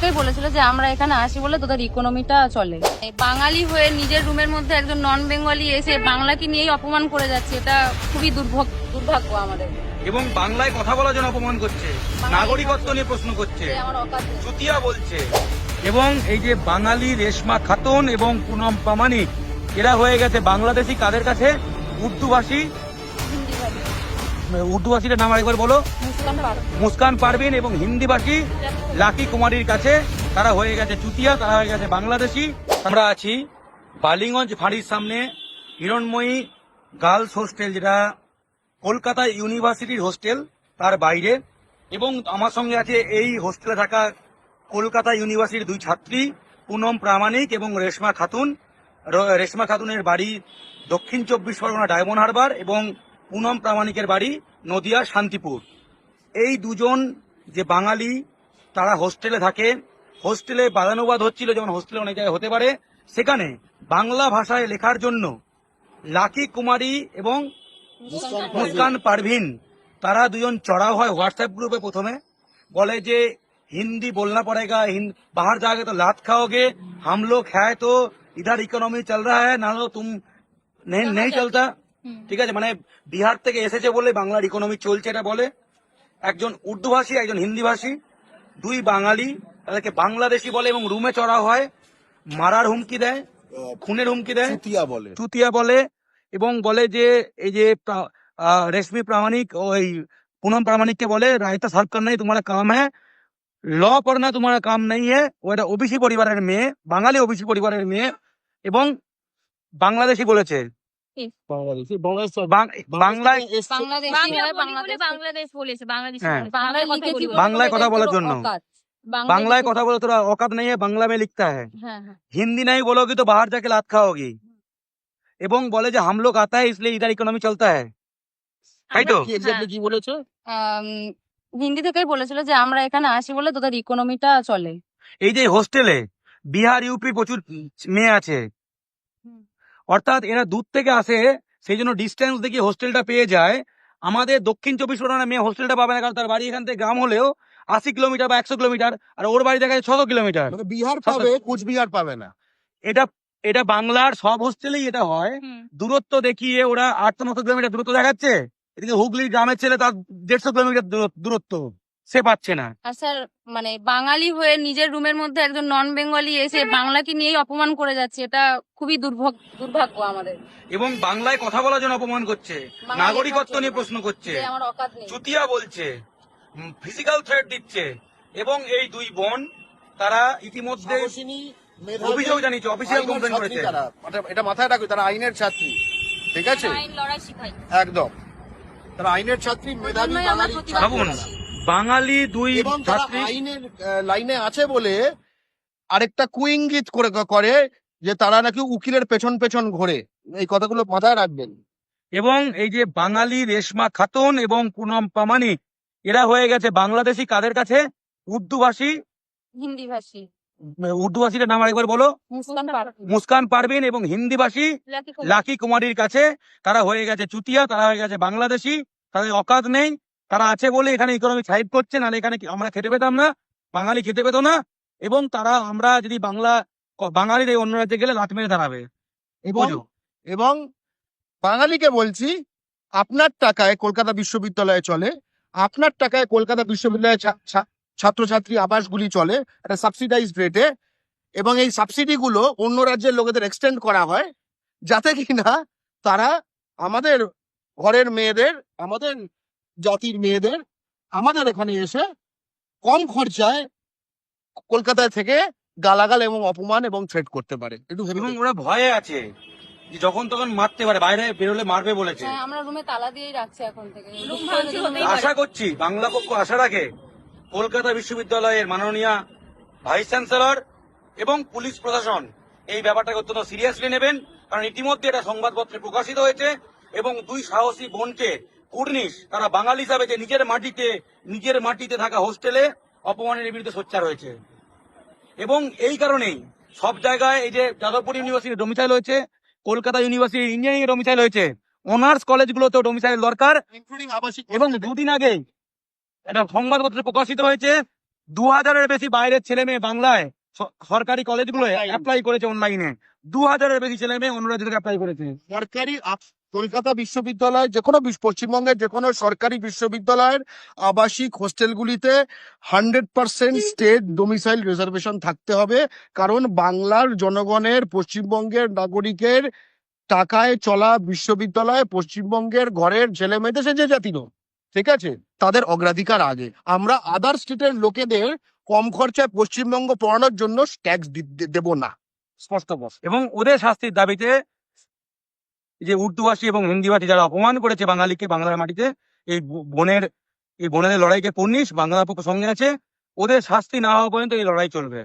থেকেই বলেছিল যে আমরা এখানে আসি বলে তোদের ইকোনমিটা চলে বাঙালি হয়ে নিজের রুমের মধ্যে একজন নন বেঙ্গলি এসে বাংলাকে নিয়েই অপমান করে যাচ্ছে এটা খুবই দুর্ভোগ দুর্ভাগ্য আমাদের এবং বাংলায় কথা বলার জন্য অপমান করছে নাগরিকত্ব নিয়ে প্রশ্ন করছে। চুতিয়া বলছে এবং এই যে বাঙালি রেশমা খাতুন এবং পুনম প্রামাণিক এরা হয়ে গেছে বাংলাদেশি কাদের কাছে উর্দুভাষী ভাষী। উর্দুভাষীর নাম আরেকবার বলো। মুসকান পারভিন। এবং হিন্দিভাষী লাকি কুমারীর কাছে তারা হয়ে গেছে চুতিয়া তারা হয়ে গেছে বাংলাদেশি। আমরা আছি বালিগঞ্জ ফাঁড়ির সামনে হিরণময়ী গার্লস হোস্টেল যেটা কলকাতা ইউনিভার্সিটির হোস্টেল তার বাইরে। এবং আমার সঙ্গে আছে এই হোস্টেলে থাকা কলকাতা ইউনিভার্সিটির দুই ছাত্রী পুনম প্রামাণিক এবং রেশমা খাতুন। রেশমা খাতুনের বাড়ি দক্ষিণ চব্বিশ পরগনা ডায়মন্ড হারবার এবং পুনম প্রামাণিকের বাড়ি নদিয়া শান্তিপুর এই দুজন যে বাঙালি তারা হোস্টেলে থাকে হোস্টেলে বাদানুবাদ হচ্ছিল যেমন হোস্টেলে অনেক জায়গায় হতে পারে সেখানে বাংলা ভাষায় লেখার জন্য লাকি কুমারী এবং মুস্কান পারভিন তারা দুজন চড়াও হয় হোয়াটসঅ্যাপ গ্রুপে প্রথমে বলে যে हिंदी बोलना पड़ेगा हिंद बाहर जाके तो लात खाओगे हम लोग है तो इधर इकोनॉमी चल रहा है ना लो तुम नहीं नहीं चलता ঠিক আছে মানে বিহার থেকে এসেছে বলে বাংলার ইকোনমি চলছে এটা বলে একজন উর্দু ভাষী একজন হিন্দি ভাষী দুই বাঙালি তাদেরকে বাংলাদেশি বলে এবং রুমে চড়া হয় মারার হুমকি দেয় খুনের হুমকি দেয় চুতিয়া বলে চুতিয়া বলে এবং বলে যে এই যে প্রা- আহ, রেশমি প্রামাণিক ওই पूनम प्रामाणिक के बोले रायता सर्व करना ही तुम्हारा काम है ল পড়না তোমার কাম নেই है ও একটা ওবিসি পরিবারের মেয়ে বাঙালি ওবিসি পরিবারের মেয়ে এবং বাংলাদেশি বলেছে বাংলাদেশি বাংলাদেশ বাং- বাংলায় বাংলাদেশি বাংলা হয়ে বলি বলে বাংলাদেশ বাংলাদেশ বলেছে বাংলাদেশ হ্যাঁ। বলেছে। বাংলায় বাংলায় লিখেছি কথা বলে বাংলায় কথা বলেছে বলার তো জন্য। औकात। বাংলায় কথা বলে তোরা औकात नहीं है বাংলা में लिखता है হ্যাঁ হ্যাঁ हिंदी नहीं बोलोगी तो बाहर जाके लात खाओगी এবং বলে যে हम लोग आता है इसलिए इधर इकोनॉमी चलता है তাই তো কি এক্স্যাক্টলি কি বলেছে আম, হিন্দি থেকেই বলেছিল যে আমরা এখানে আসি বলে তোদের ইকোনমিটা চলে এই যে হোস্টেলে বিহার ইউপি প্রচুর মেয়ে আছে হুম। অর্থাৎ এরা দূর থেকে আসে সেই জন্য ডিস্টেন্স দেখে হোস্টেলটা পেয়ে যায়। আমাদের দক্ষিণ চব্বিশ পরগনা মেয়ে হোস্টেলটা পাবে না কারণ তার বাড়ি এখান থেকে গ্রাম হলেও আশি কিলোমিটার বা একশো কিলোমিটার আর ওর বাড়ি দেখা যায় ছশো কিলোমিটার। মানে বিহার পাবে কুচবিহার পাবে না। এটা এটা বাংলার সব হোস্টেলেই এটা হয়। দূরত্ব দেখিয়ে ওরা আটশো নশো কিলোমিটার দূরত্ব দেখাচ্ছে। এদিকে হুগলি গ্রামের ছেলে তার দেড়শো কিলোমিটার দূরত্ব। সে পাচ্ছে না আর স্যার মানে বাঙালি হয়ে নিজের রুমের মধ্যে একজন নন বেঙ্গলি এসে বাংলাকে নিয়েই অপমান করে যাচ্ছে এটা খুবই দুর্ভোগ দুর্ভাগ্য আমাদের এবং বাংলায় কথা বলার জন্য অপমান করছে নাগরিকত্ব নিয়ে প্রশ্ন করছে আমার অকাত নেই চুতিয়া বলছে ফিজিক্যাল থ্রেট দিচ্ছে এবং এই দুই বোন তারা ইতিমধ্যে অভিযোগ জানিয়েছে, অফিসিয়াল ছাত্রী করেছে। তারা। এটা- মাথায় রাখবে তারা আইনের ছাত্রী ঠিক আছে আইন লড়াই শিখাই একদম তারা আইনের ছাত্রী মেধাবী বাঙালি ভাবুন। বাঙালি দুই ছাত্রী আইনের লাইনে আছে বলে আরেকটা কুইঙ্গিত করে করে যে তারা নাকি উকিলের পেছন পেছন ঘোরে। এই কথাগুলো মাথায় রাখবেন। এবং এই যে বাঙালি রেশমা খাতুন এবং পুনম প্রামাণিক এরা হয়ে গেছে বাংলাদেশি কাদের কাছে? উর্দুভাষী? হিন্দি ভাষী উর্দুভাষীর নাম আরেকবার বলো। মুসকান পারভিন। এবং হিন্দিভাষী লাকি লাকি কুমারীর কাছে তারা হয়ে গেছে চুতিয়া তারা হয়ে গেছে বাংলাদেশি তাদের অকাত নেই। তারা আছে বলে এখানে ইকোনমিক সাইড করছে নাহলে এখানে কি- আমরা খেতে পেতাম না? বাঙালি খেতে পেতো না? এবং তারা আমরা যদি বাংলা বাঙালির এই অন্য রাজ্যে গেলে লাত মেরে দাঁড়াবে। এবং? এবং বাঙালিকে বলছি আপনার টাকায় কলকাতা বিশ্ববিদ্যালয়ে চলে আপনার টাকায় কলকাতা বিশ্ববিদ্যালয়ে ছাত্রছাত্রী আবাসগুলি চলে একটা সাবসিডাইজড রেটে এবং এই সাবসিডি গুলো অন্য রাজ্যের লোকেদের এক্সটেন্ড করা হয় যাতে কিনা তারা আমাদের ঘরের মেয়েদের আমাদের জাতির মেয়েদের আমাদের এখানে এসে কম খরচায় কলকাতায় থেকে গালাগাল এবং অপমান এবং থ্রেট করতে পারে। একটু ভেবে এবং ওরা ভয়ে আছে যে যখন তখন মারতে পারে বাইরে বেরোলে মারবে বলেছে। হ্যাঁ আমরা রুমে তালা দিয়েই রাখছি এখন থেকে। আশা করছি বাংলা পক্ষ আশা রাখে কলকাতা বিশ্ববিদ্যালয়ের মাননীয় ভাইস চ্যান্সেলর এবং পুলিশ প্রশাসন এই ব্যাপারটাকে অত্যন্ত সিরিয়াসলি নেবেন। কারণ ইতিমধ্যে এটা সংবাদপত্রে প্রকাশিত হয়েছে এবং দুই সাহসী বোনকে কুর্নিশ তারা বাঙালি হিসাবে যে নিজের মাটিতে নিজের মাটিতে থাকা হোস্টেলে অপমানের বিরুদ্ধে সোচ্চার হয়েছে। এবং এই কারণেই সব জায়গায় এই যে যাদবপুর ইউনিভার্সিটি ডোমিসাইল হয়েছে কলকাতা ইউনিভার্সিটি ইঞ্জিনিয়ারিং ডোমিসাইল হয়েছে অনার্স কলেজগুলোতেও ডোমিসাইল দরকার। এবং দুদিন আগে একটা সংবাদপত্রে প্রকাশিত হয়েছে দু হাজারের বেশি বাইরের ছেলে মেয়ে বাংলায় সরকারি কলেজগুলো অ্যাপ্লাই করেছে অনলাইনে দু হাজারের বেশি ছেলে মেয়ে অন্য রাজ্য থেকে অ্যাপ্লাই করেছে। সরকারি কলকাতা বিশ্ববিদ্যালয় যে কোনো পশ্চিমবঙ্গের যে কোনো সরকারি বিশ্ববিদ্যালয়ের আবাসিক হোস্টেলগুলিতে hundred percent state domicile reservation থাকতে হবে। কারণ বাংলার জনগণের পশ্চিমবঙ্গের নাগরিকের টাকায় চলা বিশ্ববিদ্যালয় পশ্চিমবঙ্গের ঘরের ছেলে মেয়েদের সে যে জাতির ঠিক আছে? তাদের অগ্রাধিকার আগে। আমরা আদার স্টেটের লোকেদের কম খরচায় পশ্চিমবঙ্গ পড়ানোর জন্য ট্যাক্স দেব না। স্পষ্ট এবং ওদের শাস্তির দাবিতে যে উর্দুভাষী এবং হিন্দিভাষী যারা অপমান করেছে বাঙালিকে বাংলার মাটিতে, এই বোনের, এই বনের লড়াইকে পূর্ণিশ বাংলা সঙ্গে আছে, ওদের শাস্তি না হওয়া পর্যন্ত এই লড়াই চলবে।